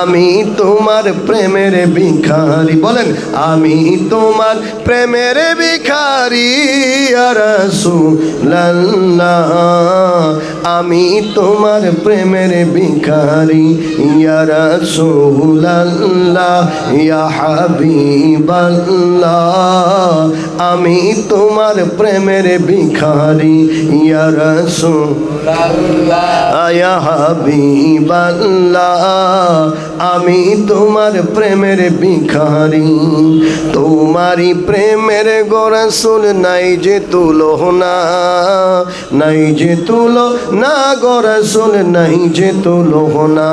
আমি তোমার প্রেমের ভিখারি। বলেন, আমি তোমার প্রেমের ভিখারি আমি তোমার প্রেমের ভিখারি হাবিবাল্লাহ। আমি তোমার প্রেমের ভিখারি ইয়া রাসূলুল্লাহ আয়া হাবিবাল্লাহ। আমি তোমার প্রেমের ভিখারি। তোমারই প্রেমের গোরসুল নাই যে তুলো না। নাই যে তুলো না গোরসুল নাই যে তুলো না।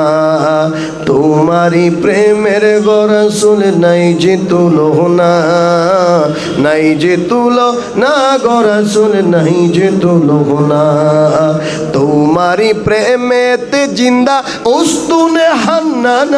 তোমারই প্রেমের গোরসুল নাই যে তুলো না। নাই যে তুলো না গোরসুল নাই যে তুলো না। তোমারই প্রেমেতে জিন্দা উস্তুনে হান্নানা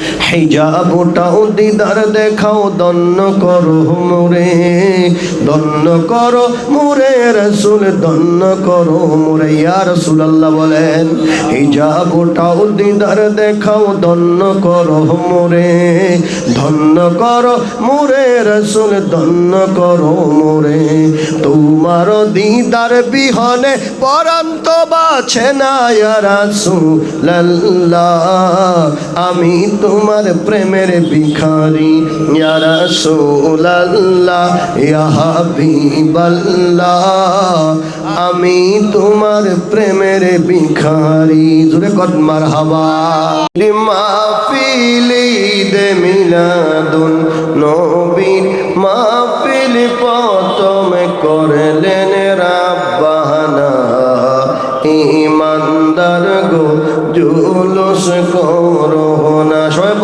হিজাবটাও দিদার দেখাও, দন্ন করো মোরে, দন্ন করো মোরে, রসুল, দন্ন করো মোরে। ইয়া রসুলাল্লাহ বলেন হিজাবটাও দিদার দেখাও, দন্ন করো মোরে ধন্য করো মোরে, রসুল, দন্ন করো মোরে। তোমার দিদার বিহনে পরন্ত বাছে না রাসূলুল্লাহ, আমি তোমার প্রেমের ভিখারি, ইয়া রাসূলুল্লাহ, ইয়া হাবিবাল্লাহ। আমি তোমার প্রেমের ভিখারি। জোরে কর, মারহাবা। মাহফিল ঈদে মিলাদুন নবীর মাহফিল প্রথম করলেন রাব্বানা। ইমানদার গো, জুলুস করো।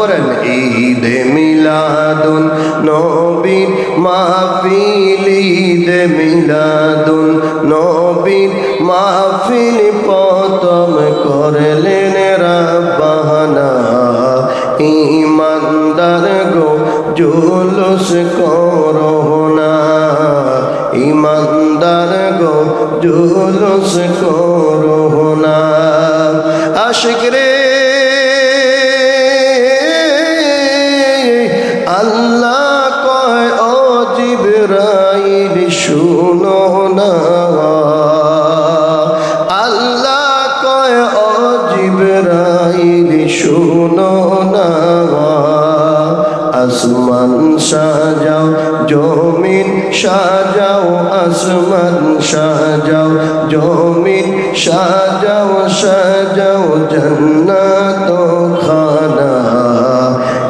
না সবাই পড়েন ঈদে মিলাদুন, নবীর মাহফিল, ঈদে মিলাদুন, নবীর মাহফিল প্রথম করলেন রাব্বানা। ইমানদার গো, জুলুস করো না। ইমানদার গো, জুলুস করো না। আশিক রে সাজাও, আসমান সাজাও জমিন সাজাও সাজাও, জন্নাত খানা।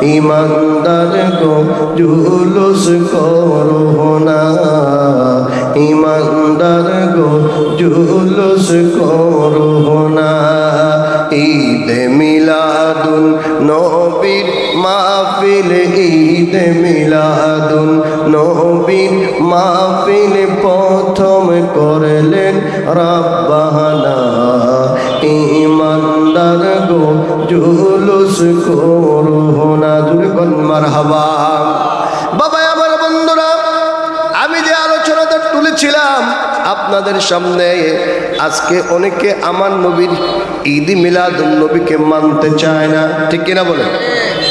ইমানদার গো, জুলুস করো না। ইমানদার গো, জুলুস করো না। ঈদ মিলাদুন, নবীর মাহফিল ঈদ মিলাদুন নবীর মাহফিল প্রথম করলেন রাব্বানা। ইমানদার গো, জুলুস করো না। কোন মারহাবা। বাবা আমার বন্ধুরা, আমি যে আলোচনাটা তুলেছিলাম আপনাদের সামনে, আজকে অনেকে আমার নবীর ঈদ মিলাদুল নবীকে মানতে চায় না। ঠিক কিনা বলে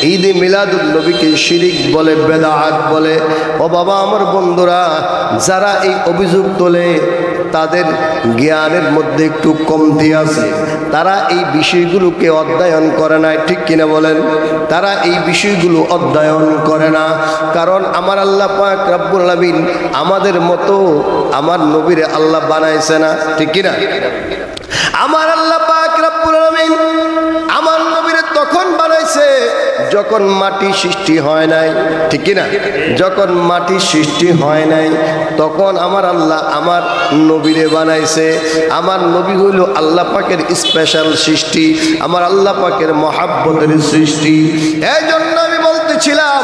ঈদ মিলাদুল নবীকে শিরিক বলে বেদাত বলে। ও বাবা আমার বন্ধুরা, যারা এই অভিযোগ তোলে, তাদের জ্ঞানের মধ্যে একটু কমতি আছে। তারা এই বিষয়গুলোকে অধ্যয়ন করে না ঠিক কিনা বলেন? তারা এই বিষয়গুলো অধ্যয়ন করে না। কারণ আমার আল্লাহ পাক রাব্বুল আলামিন আমাদের মতো আমার নবীরে আল্লাহ বানাইছে না, ঠিক কিনা? আমার আল্লাহ পাক যখন মাটি সৃষ্টি হয় নাই, ঠিক না যখন মাটি সৃষ্টি হয় নাই, তখন আমার আল্লাহ আমার নবীরে বানাইছে। আমার নবী হইল আল্লাহ পাকের স্পেশাল সৃষ্টি, আমার আল্লাহ পাকের মহাব্বতের সৃষ্টি। এই জন্য আমি বলতেছিলাম,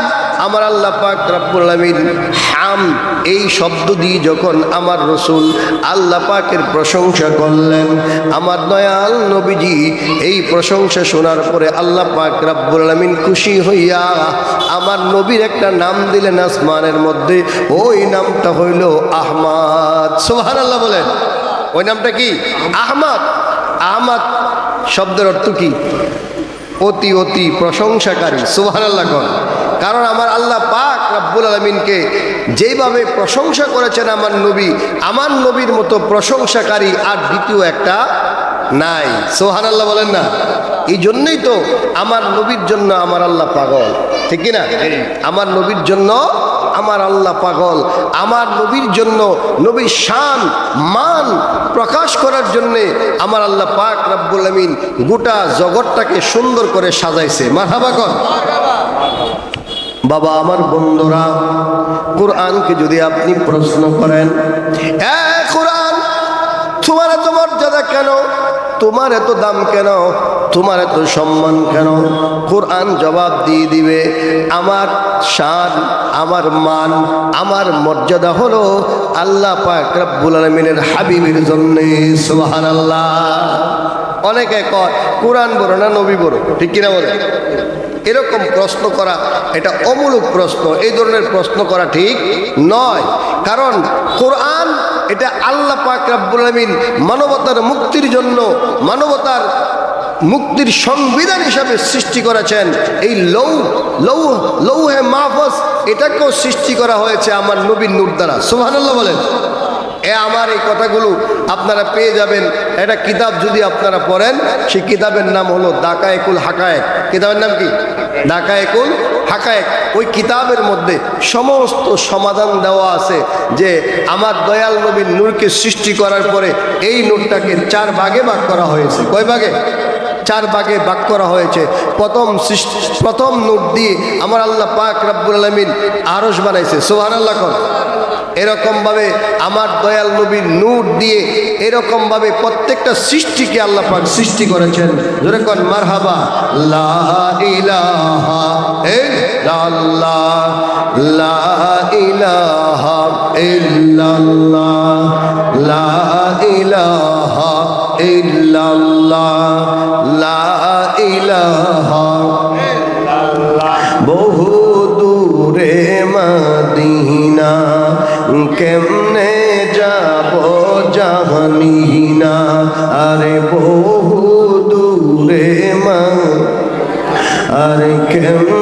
আমার আল্লাহ পাক রাব্বুল আলামিন হাম এই শব্দ দিয়ে যখন আমার রসুল আল্লাহ পাকের প্রশংসা করলেন, আমার দয়াল নবীজি এই প্রশংসা শোনার পরে আল্লাহ পাক রাব্বুল আলামিন খুশি হইয়া আমার নবীর একটা নাম দিলেন আসমানের মধ্যে, ওই নামটা হইল আহমাদ। সুবহানাল্লাহ বলেন। ওই নামটা কি? আহমদ। আহমদ শব্দের অর্থ কি? অতি অতি প্রশংসাকারী। সুবহানাল্লাহ কর কারণ আমার আল্লাহ পাক রাব্বুল আলমিনকে যেইভাবে প্রশংসা করেছেন আমার নবী, আমার নবীর মতো প্রশংসাকারী আর দ্বিতীয় একটা নাই। সোহান আল্লাহ বলেন না? এই জন্যই তো আমার নবীর জন্য আমার আল্লাহ পাগল। ঠিক কি না আমার নবীর জন্য আমার আল্লাহ পাগল। আমার নবীর জন্য নবীর শান, মান প্রকাশ করার জন্যে আমার আল্লাহ পাক রাব্বুল আমিন গোটা জগৎটাকে সুন্দর করে সাজাইছে। মারহাবা কর। বাবা, আমার বন্ধুরা, কোরআনকে যদি আপনি প্রশ্ন করেন কোরআন, তোমার এত মর্যাদা কেন? তোমার এত দাম কেন? তোমার এত সম্মান কেন? কোরআন জবাব দিয়ে দিবে, আমার শান, আমার মান, আমার মর্যাদা হলো আল্লাহ পাক রব্বুল আলমিনের হাবিবের জন্যে সুবাহান আল্লাহ অনেকে কয়, কোরআন বড় না নবী বড়? ঠিক কিনা বলে? এরকম প্রশ্ন করা, এটা অমূলক প্রশ্ন, এই ধরনের প্রশ্ন করা ঠিক নয়। কারণ কোরআন এটা আল্লাহ পাক রাব্বুল মানবতার মুক্তির জন্য, মানবতার মুক্তির সংবিধান হিসাবে সৃষ্টি করেছেন। এই লৌ লৌ লৌহে মাহফজ এটাকেও সৃষ্টি করা হয়েছে আমার নবীন নূর দ্বারা। সুবহানাল্লাহ বলেন। এ আমার এই কথাগুলো আপনারা পেয়ে যাবেন। একটা কিতাব যদি আপনারা পড়েন, সেই কিতাবের নাম হলো দাকায়েকুল হাকায়েক। কিতাবের নাম কি? দাকায়েকুল হাকায়েক। ওই কিতাবের মধ্যে সমস্ত সমাধান দেওয়া আছে যে আমার দয়াল নবীর নূরকে সৃষ্টি করার পরে এই নূরটাকে চার ভাগে ভাগ করা হয়েছে। কয় ভাগে? চার ভাগে ভাগ করা হয়েছে। প্রথম সৃষ্টি, প্রথম নূর দিয়ে আমার আল্লাহ পাক রাব্বুল আলমিন আরস বানাইছে। সোহান আল্লাহ কর। এরকমভাবে আমার দয়াল নবীর নূর দিয়ে এরকমভাবে প্রত্যেকটা সৃষ্টিকে আল্লাহ পাক সৃষ্টি করেছেন। মারহাবা। ইল্লাল্লাহ। লা ইলাহা বহু দূরে মদিনা। কেমনে যাব জানি না আরে বহু দূরে মা। আরে কেমনে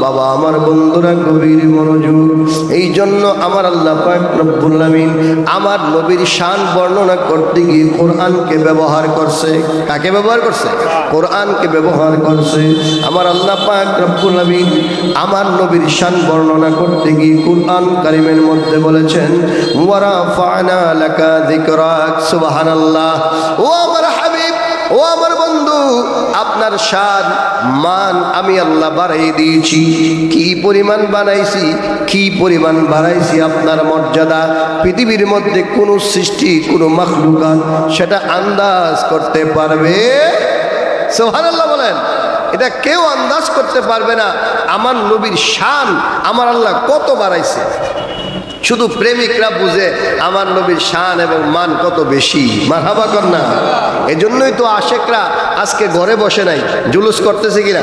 বাবা, আমার বন্ধুরা গভীর মনোযোগ। এই জন্য আমার আল্লাহ রব্বুল আমার নবীর শান বর্ণনা করতে গিয়ে কোরআনকে ব্যবহার করছে। কাকে ব্যবহার করছে? কোরআনকে ব্যবহার করছে। আমার আল্লাহ পাক আমার নবীর শান বর্ণনা করতে গিয়ে কোরআন কারিমের মধ্যে বলেছেন ওয়ারা ফানা লাকা যিকরাক, সুবহানাল্লাহ। ও আমার ও আমার বন্ধু, আপনার স্বাদ মান আমি আল্লাহ বাড়াই দিয়েছি। কি পরিমাণ বানাইছি, কি পরিমাণ বাড়াইছি আপনার মর্যাদা? পৃথিবীর মধ্যে কোনো সৃষ্টি, কোনো মাখলুকাত সেটা আন্দাজ করতে পারবে? সোহানাল্লাহ বলেন, এটা কেউ আন্দাজ করতে পারবে না। আমার নবীর শান আমার আল্লাহ কত বাড়াইছে? শুধু প্রেমিকরা বুঝে আমার নবীর শান এবং মান কত বেশি। মারহাবা না এজন্যই তো আশেকরা আজকে ঘরে বসে নাই। জুলুস করতেছে কিনা?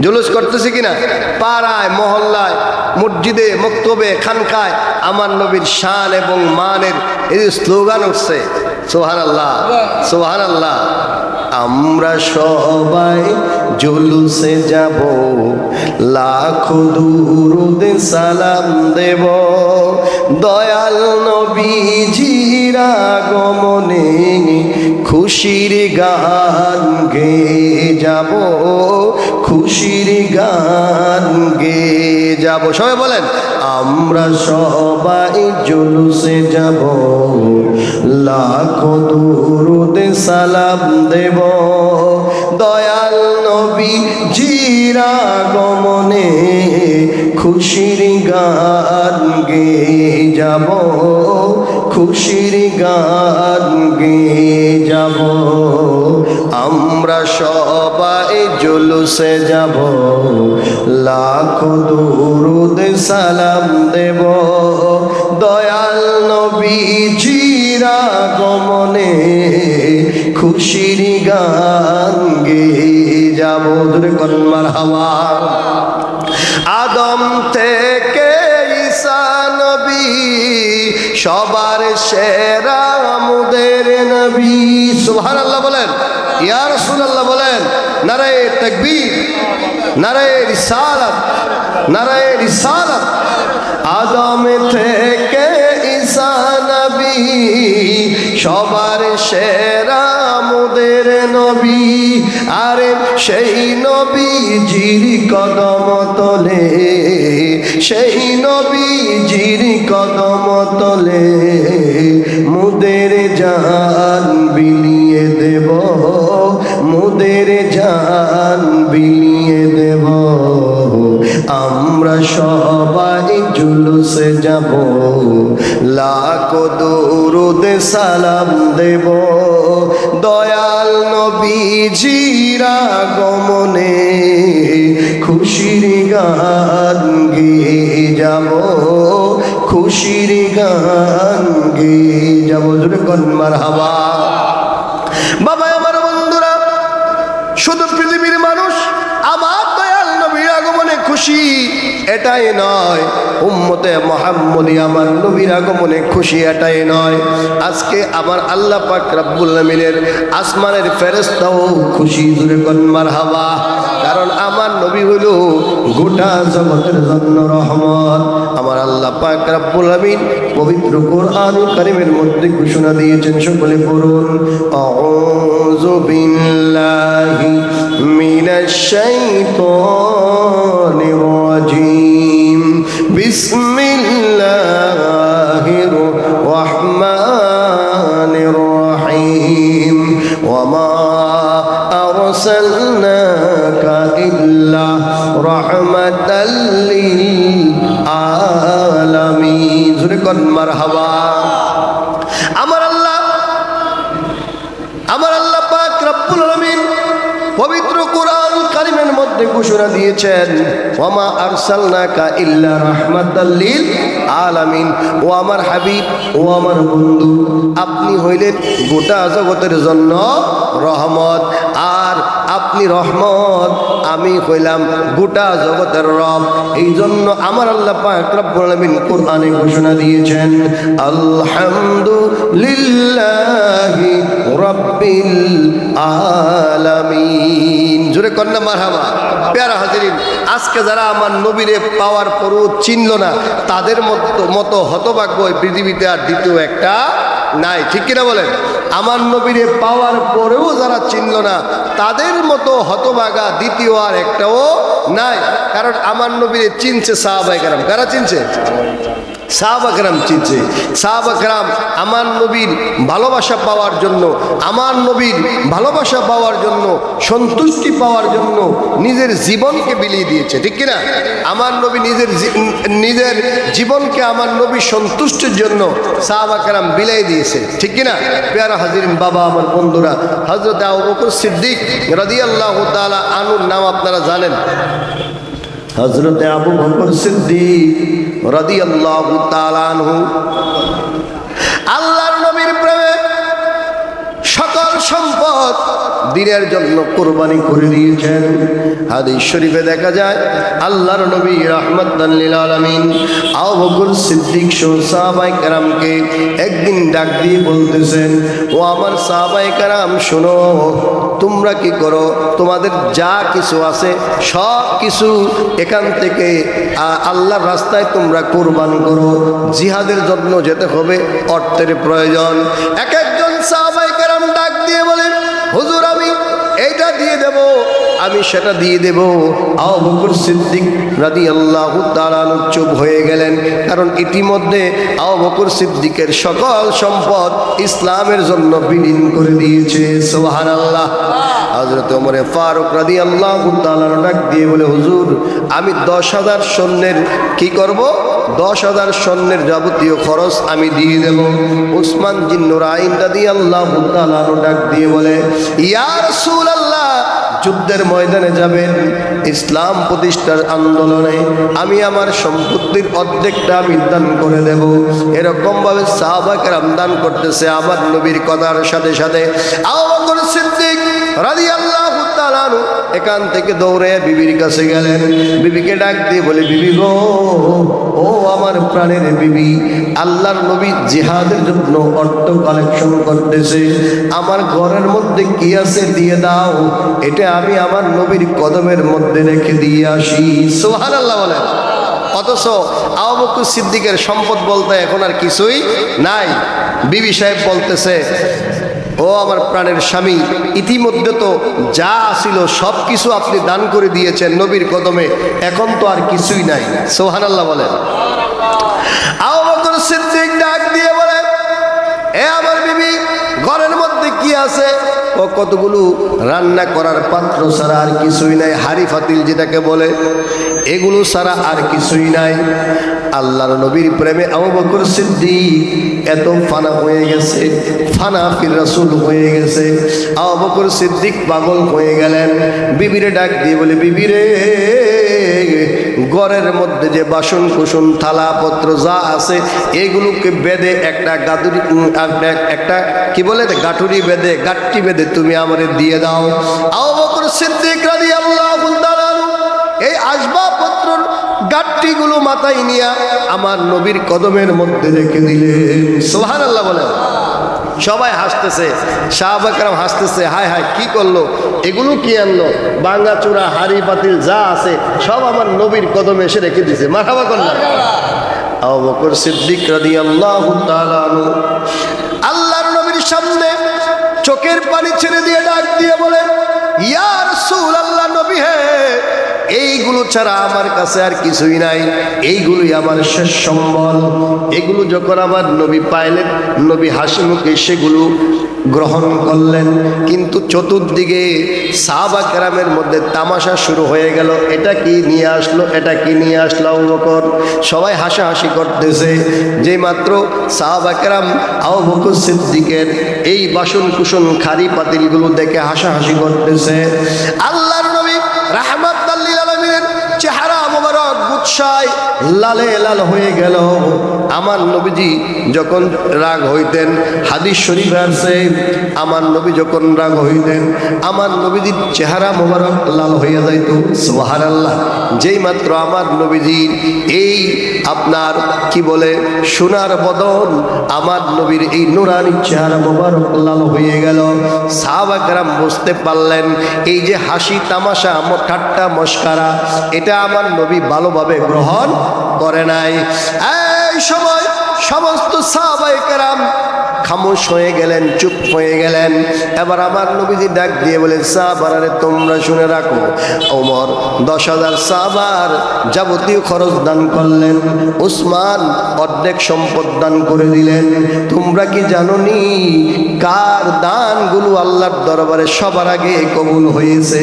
জুলুস করতেছে কিনা? পাড়ায়, মহল্লায়, মসজিদে, মক্তবে, খানকায় আমার নবীর শান এবং মানের এই স্লোগান উঠছে। সোহান আল্লাহ সোহান আল্লাহ আমরা সবাই জুলুসে যাব, লাখো দুরুদে সালাম দেব। দয়াল নবীজির গমনে খুশির গান গে যাব, খুশির গান গে যাব। সবাই বলেন, আমরা সবাই জুলুসে যাব। লাখো দুরুদে সালাম দেব। দয়াল নবী জিরা গমনে খুশির গান গে যাব। খুশির গান গে যাব। আমরা সবাই জুলুসে যাব। লাখ দুরুদ সালাম দেব। জিরা গমনে খুশির গান গে যাব দূরে কন্মার হাওয়া। আদম থেকে ঈসা নবী, সবার সেরা মুদের নবী। সুবহানাল্লাহ বলেন, ইয়া রাসূলুল্লাহ বলেন, নারায়ে তাকবীর, নারায়ে রিসালাত নারায়ে রিসালাত। আদম থেকে সবার সেরা মুদের নবী, আরে সেই নবীজির কদম তলে, সেই নবীজির কদম তলে মুদের জান বিলিয়ে দেব, মুদের জান বিলিয়ে দেব। আমরা সবাই জুলুসে যাব। লাখ দরুদ সালাম দেব। দয়াল নবীজিরা গমনে খুশির গান গিয়ে যাব। খুশির গান গিয়ে যাব। জোরে কন্মার হাওয়া বাবা আমার বন্ধুরা শুধু পৃথিবীর মানুষ আমার দয়াল নবীর আগমনে খুশি, এটাই নয়। উম্মতে মোহাম্মদি আমার নবীর আগমনে খুশি, এটাই নয়। আজকে আমার আল্লাহ পাক রাব্বুল আসমানের ফেরেস্তাও খুশি জুড়ে কন্মার হাওয়া কারণ আমার নবী হইল গোটা জগতের জন্য রহমত। আমার আল্লাহ পাক রাব্বুল আমিন পবিত্র কোরআন কারিমের মধ্যে ঘোষণা দিয়েছেন, সকলে পড়ুন। আউযু বিল্লাহি মিনাশ শাইতানির রাজিম বিসমিল্লাহির রহমানির রহিম ওয়া أرسلناك إلا رحمة للعالمين زرقا مرحبا আমার আল্লাহ আমার আল্লাহ পাক রব্বুল আলামিন পবিত্র কোরআন কারিমের মধ্যে ঘোষণা দিয়েছেন, ওয়ামা আরসালনাকা ইল্লা রহমত আল্লিল আলামিন। ও আমার হাবিব, ও আমার বন্ধু, আপনি হইলেন গোটা জগতের জন্য রহমত। আর আপনি রহমত, আমি হইলাম গোটা জগতের রব। এই জন্য আমার আল্লাহ পাক কোরআনে ঘোষণা দিয়েছেন রাব্বিল আলামিন। জোরে আজকে যারা আমার পাওয়ার চিনল না, তাদের মতো মতো হতভাগ্য পৃথিবীতে আর দ্বিতীয় একটা নাই। ঠিক কিনা বলেন? আমার নবীরে পাওয়ার পরেও যারা চিনল না, তাদের মতো হতভাগা দ্বিতীয় আর একটাও নাই। কারণ আমার নবীরে চিনছে সাহাবাই কারাম। কারা চিনছে? সাহাবাকরাম চিনছে। সাহাবাকরাম আমার নবীর ভালোবাসা পাওয়ার জন্য, আমার নবীর ভালোবাসা পাওয়ার জন্য, সন্তুষ্টি পাওয়ার জন্য নিজের জীবনকে বিলিয়ে দিয়েছে, ঠিক কিনা? আমার নবী নিজের নিজের জীবনকে আমার নবী সন্তুষ্টির জন্য সাহাবাকরাম বিলাই দিয়েছে, ঠিক কিনা? পেয়ারা হাজিরিন, বাবা, আমার বন্ধুরা হজরত আবু সিদ্দিক রাদিয়াল্লাহু তাআলা আনুর নাম আপনারা জানেন। হজরত আবু বকর সিদ্দিক রাদিয়াল্লাহু তাআলা আনহু। আল্লাহর নবীর প্রেমে সকল সম্পদ দিনের জন্য কোরবানি করে দিয়েছেন। হাদিস শরীফে দেখা যায়, আল্লাহর নবী রহমতুল্লিল আলমিন আউ বকুর সিদ্দিক সহ সাহাবাই কারামকে একদিন ডাক দিয়ে বলতেছেন, ও আমার সাহাবাই কারাম, শোনো, তোমরা কি করো? তোমাদের যা কিছু আছে, সব কিছু এখান থেকে আল্লাহর রাস্তায় তোমরা কোরবান করো। জিহাদের জন্য যেতে হবে, অর্থের প্রয়োজন। এক একজন সাহাবাই কারাম ডাক দিয়ে বলেন হুজুর আমি এইটা দিয়ে দেব, আমি সেটা দিয়ে দেব। আও বকর সিদ্দিক রাদি আল্লাহ তালানু চুপ হয়ে গেলেন, কারণ ইতিমধ্যে আও বকর সিদ্দিকের সকল সম্পদ ইসলামের জন্য বিলীন করে দিয়েছে। সোহান আল্লাহ হজরত ওমরে ফারুক রাদি আল্লাহ ডাক দিয়ে বলে, হুজুর, আমি দশ হাজার সৈন্যের কি করব? দশ হাজার সৈন্যের যাবতীয় খরচ আমি দিয়ে দেব। উসমান জিন্নুর আইন দাদি আল্লাহ ডাক দিয়ে বলে ইয়ার সুল আল্লাহ যুদ্ধের ময়দানে যাবেন ইসলাম প্রতিষ্ঠার আন্দোলনে আমি আমার সম্পত্তির অর্ধেকটা আমি দান করে দেব। এরকমভাবে ভাবে আমদান দান করতেছে আমার নবীর কথার সাথে সাথে। আহ্বান সিদ্দিক রাজি তাআলা আনহু এখান থেকে দৌড়ে বিবির কাছে গেলেন। বিবিকে ডাক দিয়ে বলে, বিবি গো, ও আমার প্রাণের বিবি, আল্লাহর নবী জিহাদের জন্য অর্থ কালেকশন করতেছে। আমার ঘরের মধ্যে কি আছে দিয়ে দাও, এটা আমি আমার নবীর কদমের মধ্যে রেখে দিয়ে আসি। সোহান আল্লাহ বলেন। অথচ আবুবকর সিদ্দিকের সম্পদ বলতে এখন আর কিছুই নাই। বিবি সাহেব বলতেছে ও আমার প্রাণের স্বামী, ইতিমধ্যে তো যা আসিল সব কিছু আপনি দান করে দিয়েছেন নবীর কদমে, এখন তো আর কিছুই নাই। সোহান আল্লাহ বলেন সিদ্দিক ডাক দিয়ে বলেন, এ আমার বিবি কি আছে। ও কতগুলো রান্না করার পাত্র ছাড়া আর কিছুই নাই। হাড়ি ফাতিল যেটাকে বলে, এগুলো ছাড়া আর কিছুই নাই। আল্লাহর নবীর প্রেমে আবু বকর সিদ্দিক এত ফানা হয়ে গেছে, ফানা ফির রাসূল হয়ে গেছে। আবু বকর সিদ্দিক পাগল হয়ে গেলেন। বিবিরে ডাক দিয়ে বলে, বিবিরে ঘরের মধ্যে যে বাসন কুসন থালাপত্র যা আছে, এগুলোকে বেঁধে একটা গাদুরি একটা- কি বলে গাঠুরি বেঁধে গাঠটি বেঁধে তুমি আমারে দিয়ে দাও। আবু বকর সিদ্দিক রাদিয়াল্লাহু তাআলা এই আসবাবপত্রর গাঠটিগুলো মাথায় নিয়ে আমার নবীর কদমের মধ্যে রেখে দিলেন। আল্লাহ বলেন। সবাই হাসতেছে শাহবাকরাম হাসতেছে, হায় হায়, কি করল? এগুলো কি আনলো? বাঙ্গা চূড়া, হাড়ি পাতিল যা আছে, সব আমার নবীর কদমে এসে রেখে দিছে। মাথাবা করলাম। আবু বকর সিদ্দিক রাদিয়াল্লাহু তাআলা আল্লাহর নবীর সামনে চোখের পানি ছেড়ে দিয়ে ডাক দিয়ে বলে, ইয়া রাসূলুল্লাহ নবী হে এইগুলো ছাড়া আমার কাছে আর কিছুই নাই। এইগুলোই আমার শেষ সম্বল। এগুলো যখন আমার নবী পাইলেন, নবী হাসি মুখে সেগুলো গ্রহণ করলেন। কিন্তু চতুর্দিকে সাহাবা কেরামের মধ্যে তামাশা শুরু হয়ে গেল। এটা কি নিয়ে আসলো, এটা কি নিয়ে আসলো বকর? সবাই হাসাহাসি করতেছে। যে মাত্র সাহাবা কেরাম আবু বকর সিদ্দিকের এই বাসন কুসন খারি পাতিলগুলো দেখে হাসাহাসি করতেছে। আল্লাহর নবী রাহমাত আলমিনের চেহারা গুচ্ছায় লালে লাল হয়ে গেল। আমার নবীজি যখন রাগ হইতেন, হাদিস শরীফ আছে আমার নবী যখন রাগ হইতেন, আমার নবীজির চেহারা মোবারক লাল হইয়া যাইত। সোহার আল্লাহ যেই মাত্র আমার নবীজির এই আপনার, কি বলে, সোনার বদন, আমার নবীর এই নুরানি চেহারা মোবারক লাল হয়ে গেল। সাহাবাকরাম বুঝতে পারলেন, এই যে হাসি তামাশা ম- ঠাট্টা মস্কারা, এটা আমার নবী ভালোভাবে গ্রহণ করে নাই। এই সময় সমস্ত সাহাবাইকারাম খামোশ হয়ে গেলেন, চুপ হয়ে গেলেন। এবার আমার নবীজি ডাক দিয়ে বলেন সাহাবারে তোমরা শুনে রাখো, ওমর দশ হাজার সাহাবার যাবতীয় খরচ দান করলেন, উসমান অর্ধেক সম্পদ দান করে দিলেন। তোমরা কি জানো নি কার দানগুলো আল্লাহর দরবারে সবার আগে কবুল হয়েছে?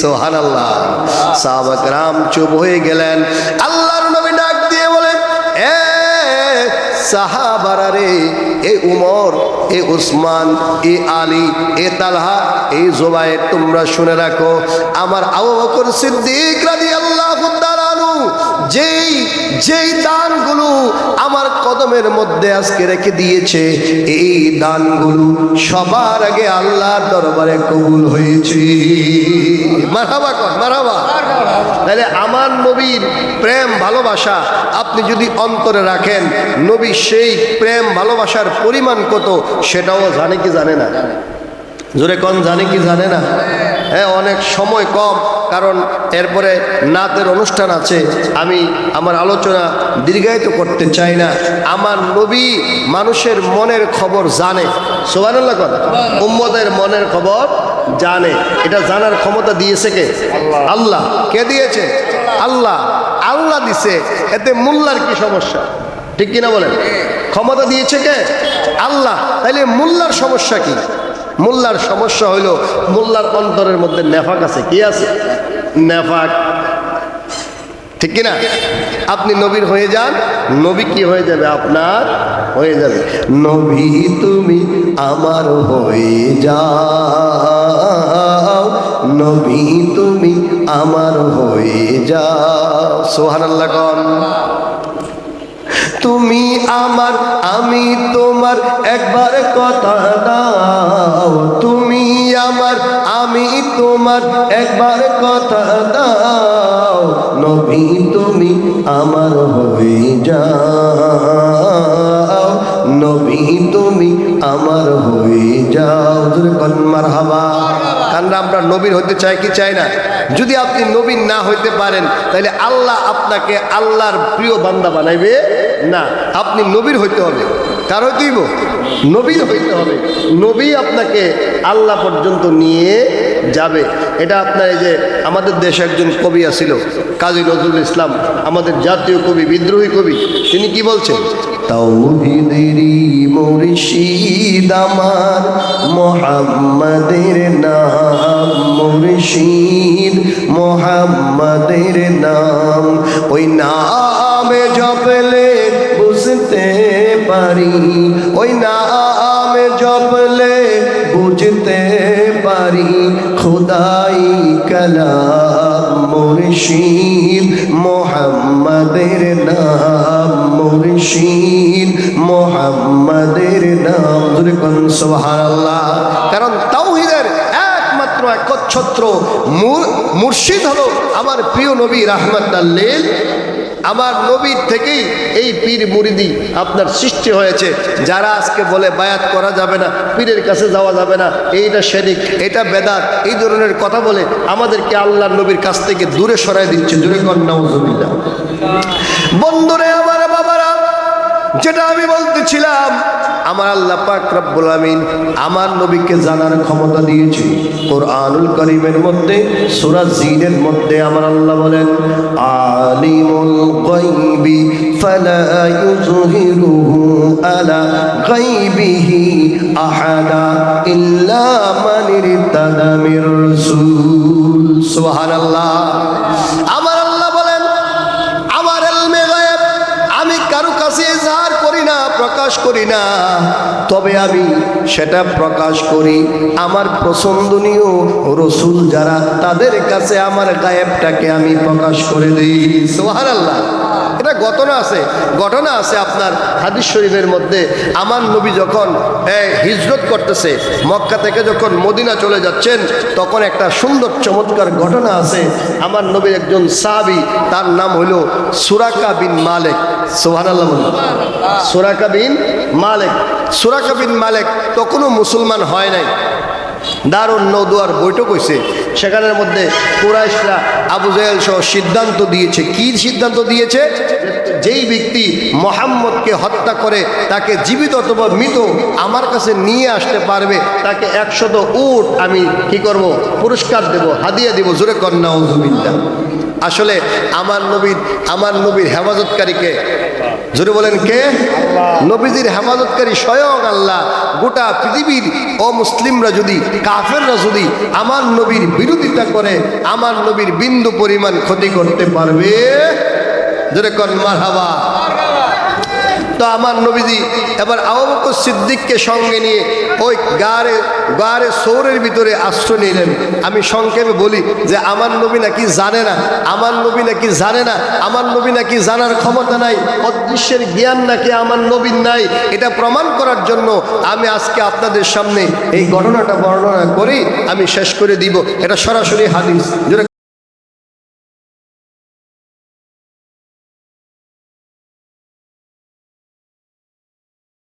সোহান আল্লাহ সাহাবাক রাম চুপ হয়ে গেলেন। আল্লাহর সাহাবারা রে, এ উমর, এ উসমান, এ আলী, এ তালহা এই জোবাই তোমরা শুনে রাখো। আমার আবু বকর সিদ্দিক রাদিয়াল্লাহু তাআলা যেই যেই দানগুলো আমার কদমের মধ্যে আজকে রেখে দিয়েছে, এই দানগুলো সবার আগে আল্লাহর দরবারে কবুল হয়েছে। মারহাবা কর, মারহাবা। তাহলে আমার নবীর প্রেম, ভালোবাসা আপনি যদি অন্তরে রাখেন, নবী সেই প্রেম, ভালোবাসার পরিমাণ কত সেটাও জানে কি জানে না? জোরে কন জানে কি জানে না? হ্যাঁ অনেক সময় কম, কারণ এরপরে নাতের অনুষ্ঠান আছে। আমি আমার আলোচনা দীর্ঘায়িত করতে চাই না। আমার নবী মানুষের মনের খবর জানে। সোবানুল্লাহ কন উম্মদের মনের খবর জানে। এটা জানার ক্ষমতা দিয়েছে কে? আল্লাহ। কে দিয়েছে? আল্লাহ। আল্লাহ দিছে। এতে মোল্লার কি সমস্যা? ঠিক কিনা বলেন? ক্ষমতা দিয়েছে কে? আল্লাহ। তাইলে মোল্লার সমস্যা কি? মোল্লার সমস্যা হইল, মোল্লার অন্তরের মধ্যে নেফাক আছে, কি আছে? নেফাক। ঠিক কিনা? আপনি নবীর হয়ে যান, নবী কি হয়ে যাবে? আপনার হয়ে যাবে। নবী তুমি আমার হয়ে যাও, নবী তুমি আমার হয়ে যাও। সোহান আল্লাহ কন। তুমি আমার, আমি তোমার, একবার কথা দাও। তুমি আমার, আমি তোমার, একবার কথা দাও। নবী, তুমি আমার হয়ে যাও। নবী, তুমি আমার হয়ে যাও। জোরে কন কারণ আমরা নবীর হতে চাই কি চাই না? যদি আপনি নবীন না হইতে পারেন তাহলে আল্লাহ আপনাকে আল্লাহর প্রিয় বান্দা বানাইবে না। আপনি নবীর হইতে হবে। কার হইতে হইব নবীর হইতে হবে। নবী আপনাকে আল্লাহ পর্যন্ত নিয়ে যাবে। এটা আপনার এই যে আমাদের দেশে একজন কবি আছিল, কাজী নজরুল ইসলাম, আমাদের জাতীয় কবি, বিদ্রোহী কবি, তিনি কি বলছেন? মোহাম্মদের নাম মুর্শিদ, মোহাম্মদের নাম। ওই নামে জপলে বুঝতে পারি। ওই নামে জপলে বুঝতে পারি। খোদাই কালাম মুর্শিদ, মোহাম্মদের নাম মুর্শিদ, মোহাম্মদের নাম। ধরে কোন সুবহানাল্লাহ। কারণ তাওহীদের একমাত্র একচ্ছত্র মূর- মুর্শিদ হলো আমার প্রিয় নবী রাহমাতাল্লিল আমার নবীর থেকেই এই পীর মুরিদি আপনার সৃষ্টি হয়েছে। যারা আজকে বলে বায়াত করা যাবে না, পীরের কাছে যাওয়া যাবে না, এইটা শেরিক, এটা বেদাত, এই ধরনের কথা বলে আমাদেরকে আল্লাহর নবীর কাছ থেকে দূরে সরাই দিচ্ছে দূরে কন্যা বন্ধুরে যেটা আমি বলতেছিলাম, আমার আল্লাহ পাক রব্বুল আমিন আমার নবীকে জানার ক্ষমতা দিয়েছে। কোরআনুল করিমের মধ্যে, সূরা জিনের মধ্যে আমার আল্লাহ বলেন, আলিমুল গায়বি ফালা ইউযহিরুহু আলা গায়বিহি আহাদা ইল্লা মান ইরতাদা রাসূল। সুবহানাল্লাহ। প্রকাশ করি না, তবে আমি সেটা প্রকাশ করি। আমার পছন্দনীয় রসুল যারা, তাদের কাছে আমার গায়েবটাকে আমি প্রকাশ করে দিই। সোহার আল্লাহ এটা ঘটনা আছে ঘটনা আছে আপনার হাদিস শরীফের মধ্যে। আমার নবী যখন হিজরত করতেছে, মক্কা থেকে যখন মদিনা চলে যাচ্ছেন, তখন একটা সুন্দর চমৎকার ঘটনা আছে। আমার নবীর একজন সাহাবি, তার নাম হইল সুরাকা বিন মালেক। বলুন। সুরাকা বিন মালেক। সুরাকা বিন মালেক তখনও মুসলমান হয় নাই। দারুণ নৌদুয়ার বৈঠক হয়েছে সেখানের মধ্যে কুরাইশরা আবু জাহেল সহ সিদ্ধান্ত দিয়েছে। কি সিদ্ধান্ত দিয়েছে? যেই ব্যক্তি মোহাম্মদকে হত্যা করে তাকে জীবিত অথবা মৃত আমার কাছে নিয়ে আসতে পারবে, তাকে একশত উট আমি কি করব? পুরস্কার দেব, হাদিয়া দেব। জোরে কন্যা উজুবিল্লা আসলে আমার নবীর আমার নবীর হেফাজতকারীকে জোরে বলেন কে? নবীজির হেফাজতকারী স্বয়ং আল্লাহ। গোটা পৃথিবীর অমুসলিমরা যদি কাফেররা যদি আমার নবীর বিরোধিতা করে আমার নবীর বিন্দু পরিমাণ ক্ষতি করতে পারবে? জোরে কন মারহাবা। তো আমার নবীজি, এবার আবুবকর সিদ্দিককে সঙ্গে নিয়ে ওই গাড়ে গাড়ে সৌরের ভিতরে আশ্রয় নিলেন। আমি সংক্ষেপে বলি যে আমার নবী নাকি জানে না, আমার নবী নাকি জানে না, আমার নবী নাকি জানার ক্ষমতা নাই, অদৃশ্যের জ্ঞান নাকি আমার নবীর নাই, এটা প্রমাণ করার জন্য আমি আজকে আপনাদের সামনে এই ঘটনাটা বর্ণনা করি, আমি শেষ করে দিব। এটা সরাসরি হাদিস।